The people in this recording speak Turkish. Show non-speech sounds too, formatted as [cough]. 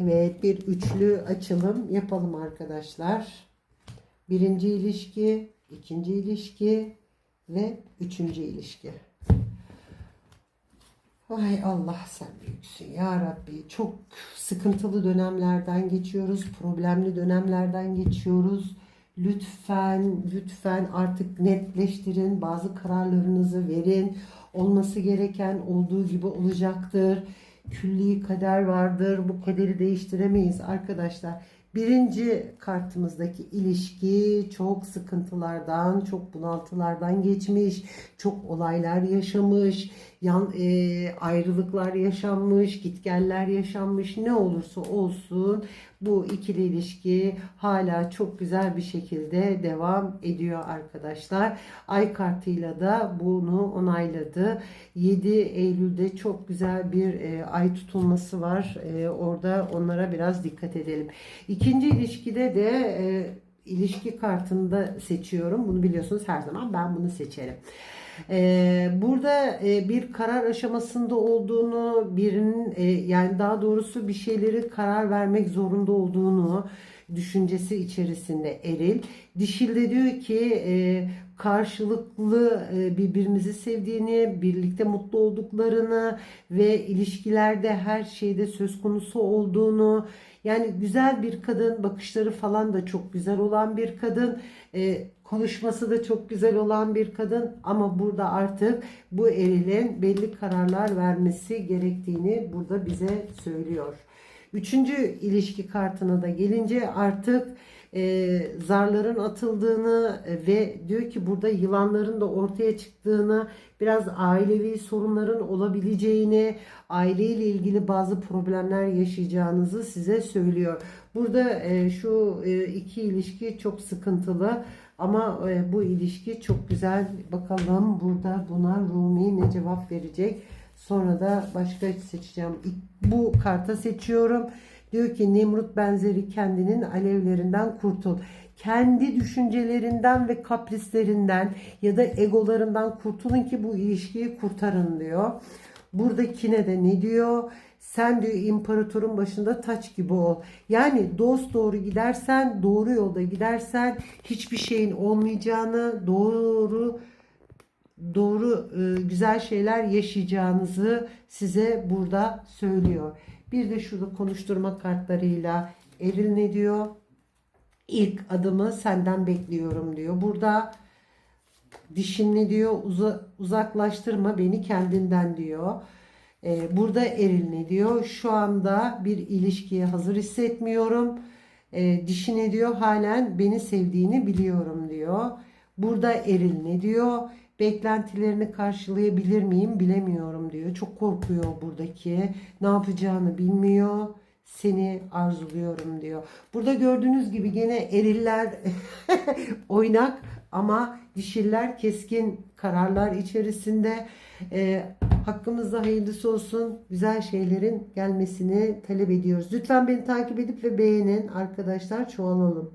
Evet bir üçlü açılım yapalım arkadaşlar. Birinci ilişki, ikinci ilişki ve üçüncü ilişki. Ay Allah sen büyüksün ya Rabbi. Çok sıkıntılı dönemlerden geçiyoruz. Problemli dönemlerden geçiyoruz. Lütfen, lütfen artık netleştirin. Bazı kararlarınızı verin. Olması gereken olduğu gibi olacaktır. Külli kader vardır. Bu kaderi değiştiremeyiz arkadaşlar. Birinci kartımızdaki ilişki çok sıkıntılardan, çok bunaltılardan geçmiş, çok olaylar yaşamış, yan e, ayrılıklar yaşanmış, gitgeller yaşanmış. Ne olursa olsun bu ikili ilişki hala çok güzel bir şekilde devam ediyor arkadaşlar. Ay kartıyla da bunu onayladı. 7 Eylül'de çok güzel bir e, ay tutulması var. E, orada onlara biraz dikkat edelim. İkinci ilişkide de e, ilişki kartını seçiyorum. Bunu biliyorsunuz her zaman ben bunu seçerim. Ee, burada e, bir karar aşamasında olduğunu, birinin e, yani daha doğrusu bir şeyleri karar vermek zorunda olduğunu düşüncesi içerisinde eril. Dişil de diyor ki e, karşılıklı e, birbirimizi sevdiğini, birlikte mutlu olduklarını ve ilişkilerde her şeyde söz konusu olduğunu. Yani güzel bir kadın, bakışları falan da çok güzel olan bir kadın, e, konuşması da çok güzel olan bir kadın. Ama burada artık bu erilin belli kararlar vermesi gerektiğini burada bize söylüyor. Üçüncü ilişki kartına da gelince artık e, zarların atıldığını ve diyor ki burada yılanların da ortaya çıktığını, biraz ailevi sorunların olabileceğini, aileyle ilgili bazı problemler yaşayacağınızı size söylüyor. Burada e, şu e, iki ilişki çok sıkıntılı ama e, bu ilişki çok güzel. Bakalım burada buna Rumi ne cevap verecek? Sonra da başka seçeceğim. Bu karta seçiyorum. Diyor ki Nemrut benzeri kendinin alevlerinden kurtul. Kendi düşüncelerinden ve kaprislerinden ya da egolarından kurtulun ki bu ilişkiyi kurtarın diyor. Buradakine de ne diyor? Sen diyor imparatorun başında taç gibi ol. Yani dost doğru gidersen, doğru yolda gidersen hiçbir şeyin olmayacağını, doğru doğru e, güzel şeyler yaşayacağınızı size burada söylüyor. Bir de şurada konuşturma kartlarıyla Eril ne diyor? İlk adımı senden bekliyorum diyor. Burada dişin ne diyor? Uza, uzaklaştırma beni kendinden diyor. Ee, burada Eril ne diyor? Şu anda bir ilişkiye hazır hissetmiyorum. Ee, dişi ne diyor? Halen beni sevdiğini biliyorum diyor. Burada Eril ne diyor? Beklentilerini karşılayabilir miyim bilemiyorum diyor. Çok korkuyor buradaki. Ne yapacağını bilmiyor. Seni arzuluyorum diyor. Burada gördüğünüz gibi gene eriller [laughs] oynak ama dişiller keskin kararlar içerisinde. Ee, hakkımızda hayırlısı olsun. Güzel şeylerin gelmesini talep ediyoruz. Lütfen beni takip edip ve beğenin arkadaşlar. Çoğalalım.